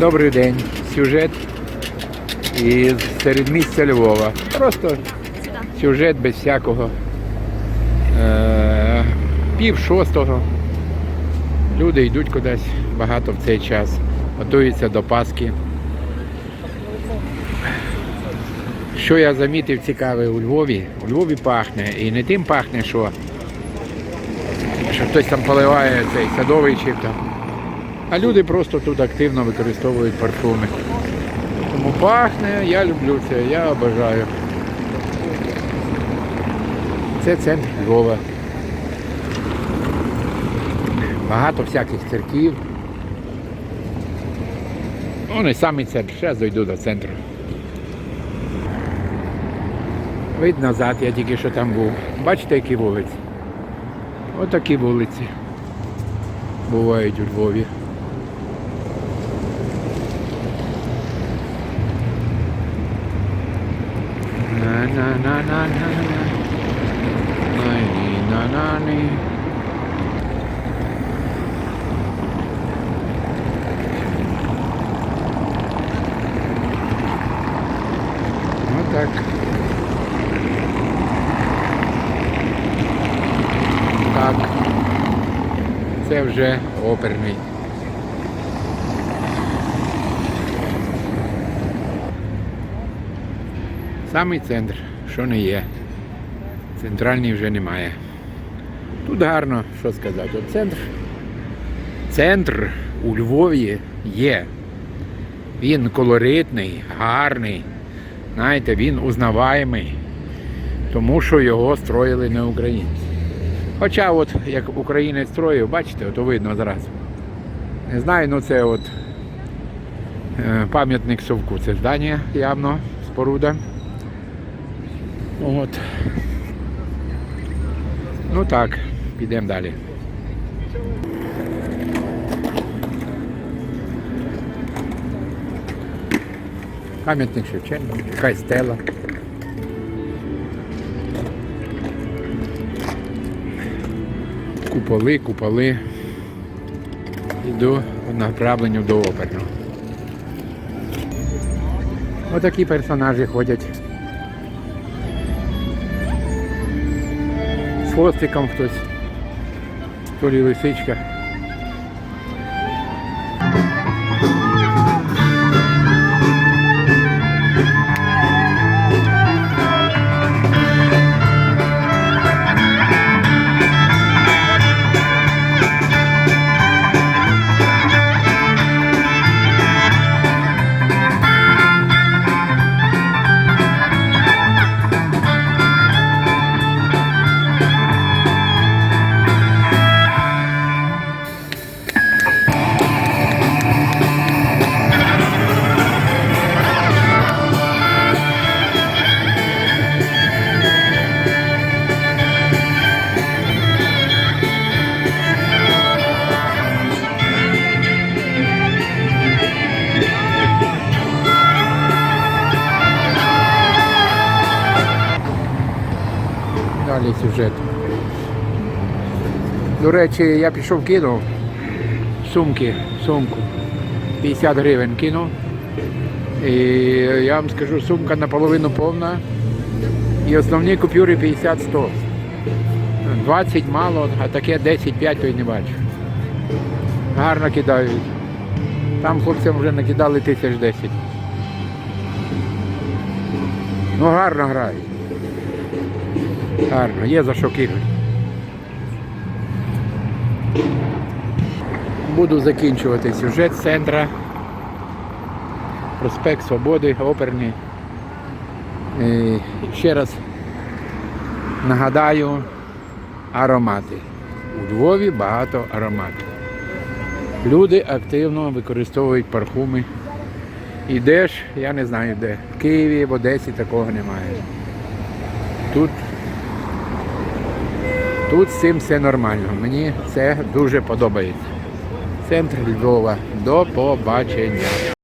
Добрий день. Сюжет із середмістя Львова. Просто сюжет без всякого. Е, пів шостого. Люди йдуть кудись багато в цей час. Готуються до Пасхи. Що я замітив цікаве у Львові? У Львові пахне. І не тим пахне, що, що хтось там поливає цей садовий чи там. А люди просто тут активно використовують парфуми. Тому пахне, я люблю це, я обожаю. Це центр Львова. Багато всяких церків. Ну, не самий центр, зараз дойду до центру. Вид назад, я тільки що там був. Бачите, які вулиці? Отакі вулиці бувають у Львові. Na на на на на на ну на ну Так. Так. Це вже оперний. Самий центр що не є. Центральний вже немає. Тут гарно, що сказати. От центр. Центр у Львові є. Він колоритний, гарний. Знаєте, він узнаваємий, тому що його строїли не українці. Хоча от як українець строїв, бачите, то видно зразу. Не знаю, ну це от е, пам'ятник Совку. Це здання явно, споруда. От. Ну так, підемо далі. Пам'ятник Шевченка, якась стела. Куполи, куполи. Йду по направленню до оперного. Отакі персонажі ходять. Хвостиком хтось. То ли лисичка. Далі сюжет. До речі, я пішов кинув сумки, сумку. 50 гривень кинув. І я вам скажу, сумка наполовину повна. І основні купюри 50-100. 20 мало, а таке 10-5 то й не бачу. Гарно кидають. Там хлопцям вже накидали тисяч 10. Ну гарно грають. Гарно, є за що кинути. Буду закінчувати сюжет центра. Проспект Свободи, оперний. І ще раз нагадаю аромати. У Львові багато ароматів. Люди активно використовують парфуми. Ідеш, я не знаю де. В Києві, в Одесі такого немає. Тут Тут з цим все нормально. Мені це дуже подобається. Центр Львова. До побачення.